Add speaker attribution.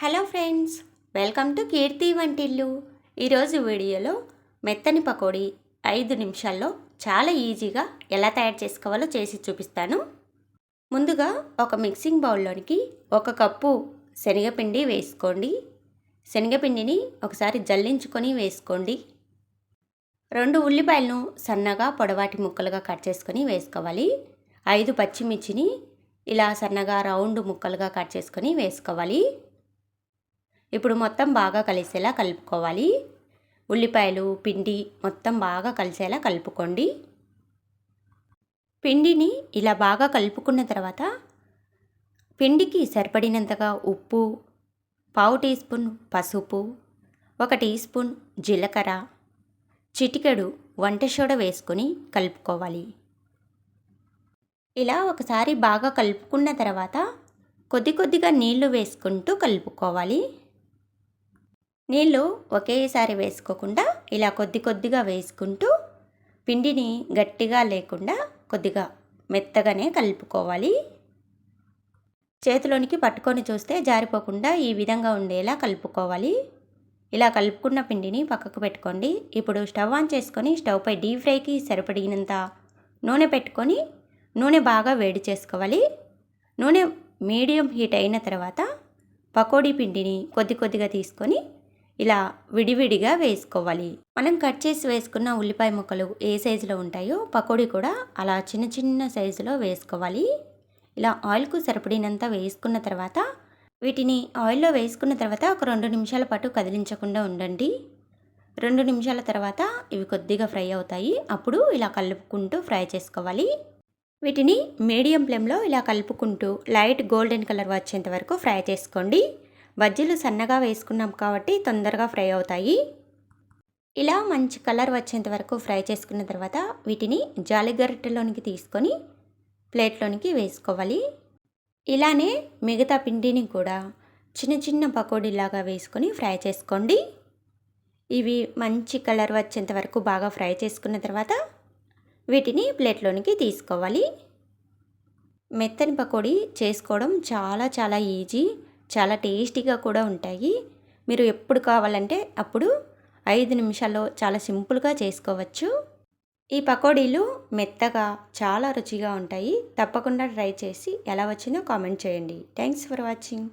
Speaker 1: Hello friends welcome to Keerthi Vantillu. ఈరోజు వీడియోలో మెత్తని పకోడీ ఐదు నిమిషాల్లో చాలా ఈజీగా ఎలా తయారు చేసుకోవాలో చేసి చూపిస్తాను. ముందుగా ఒక మిక్సింగ్ బౌల్లోనికి ఒక కప్పు శనగపిండి వేసుకోండి. శనగపిండిని ఒకసారి జల్లించుకొని వేసుకోండి. రెండు ఉల్లిపాయలను సన్నగా పొడవాటి ముక్కలుగా కట్ చేసుకొని వేసుకోవాలి. ఐదు పచ్చిమిర్చిని ఇలా సన్నగా రౌండ్ ముక్కలుగా కట్ చేసుకొని వేసుకోవాలి. ఇప్పుడు మొత్తం బాగా కలిసేలా కలుపుకోవాలి. ఉల్లిపాయలు పిండి మొత్తం బాగా కలిసేలా కలుపుకోండి. పిండిని ఇలా బాగా కలుపుకున్న తర్వాత పిండికి సరిపడినంతగా ఉప్పు పావు టీ స్పూన్ పసుపు ఒక టీ స్పూన్ జీలకర్ర చిటికెడు వంట సోడ వేసుకొని కలుపుకోవాలి. ఇలా ఒకసారి బాగా కలుపుకున్న తర్వాత కొద్ది కొద్దిగా నీళ్ళు వేసుకుంటూ కలుపుకోవాలి. నీళ్ళు ఒకేసారి వేసుకోకుండా ఇలా కొద్ది కొద్దిగా వేసుకుంటూ పిండిని గట్టిగా లేకుండా కొద్దిగా మెత్తగానే కలుపుకోవాలి. చేతిలోనికి పట్టుకొని చూస్తే జారిపోకుండా ఈ విధంగా ఉండేలా కలుపుకోవాలి. ఇలా కలుపుకున్న పిండిని పక్కకు పెట్టుకోండి. ఇప్పుడు స్టవ్ ఆన్ చేసుకొని స్టవ్పై డీప్ ఫ్రైకి సరిపడినంత నూనె పెట్టుకొని నూనె బాగా వేడి చేసుకోవాలి. నూనె మీడియం హీట్ అయిన తర్వాత పకోడీ పిండిని కొద్ది కొద్దిగా తీసుకొని ఇలా విడివిడిగా వేసుకోవాలి. మనం కట్ చేసి వేసుకున్న ఉల్లిపాయ ముక్కలు ఏ సైజులో ఉంటాయో పకోడీ కూడా అలా చిన్న చిన్న సైజులో వేసుకోవాలి. ఇలా ఆయిల్కు సరిపడినంత వేసుకున్న తర్వాత వీటిని ఆయిల్లో వేసుకున్న తర్వాత ఒక రెండు నిమిషాల పాటు కదిలించకుండా ఉండండి. రెండు నిమిషాల తర్వాత ఇవి కొద్దిగా ఫ్రై అవుతాయి. అప్పుడు ఇలా కలుపుకుంటూ ఫ్రై చేసుకోవాలి. వీటిని మీడియం ఫ్లేమ్లో ఇలా కలుపుకుంటూ లైట్ గోల్డెన్ కలర్ వచ్చేంత వరకు ఫ్రై చేసుకోండి. బజ్జీలు సన్నగా వేసుకున్నాం కాబట్టి తొందరగా ఫ్రై అవుతాయి. ఇలా మంచి కలర్ వచ్చేంత వరకు ఫ్రై చేసుకున్న తర్వాత వీటిని జాలిగరిటెలోనికి తీసుకొని ప్లేట్లోనికి వేసుకోవాలి. ఇలానే మిగతా పిండిని కూడా చిన్న చిన్న పకోడీలాగా వేసుకొని ఫ్రై చేసుకోండి. ఇవి మంచి కలర్ వచ్చేంత వరకు బాగా ఫ్రై చేసుకున్న తర్వాత వీటిని ప్లేట్లోనికి తీసుకోవాలి. మెత్తని పకోడీ చేసుకోవడం చాలా చాలా ఈజీ. చాలా టేస్టీగా కూడా ఉంటాయి. మీరు ఎప్పుడు కావాలంటే అప్పుడు ఐదు నిమిషాల్లో చాలా సింపుల్గా చేసుకోవచ్చు. ఈ పకోడీలు మెత్తగా చాలా రుచిగా ఉంటాయి. తప్పకుండా ట్రై చేసి ఎలా వచ్చిందో కామెంట్ చేయండి. Thanks for watching.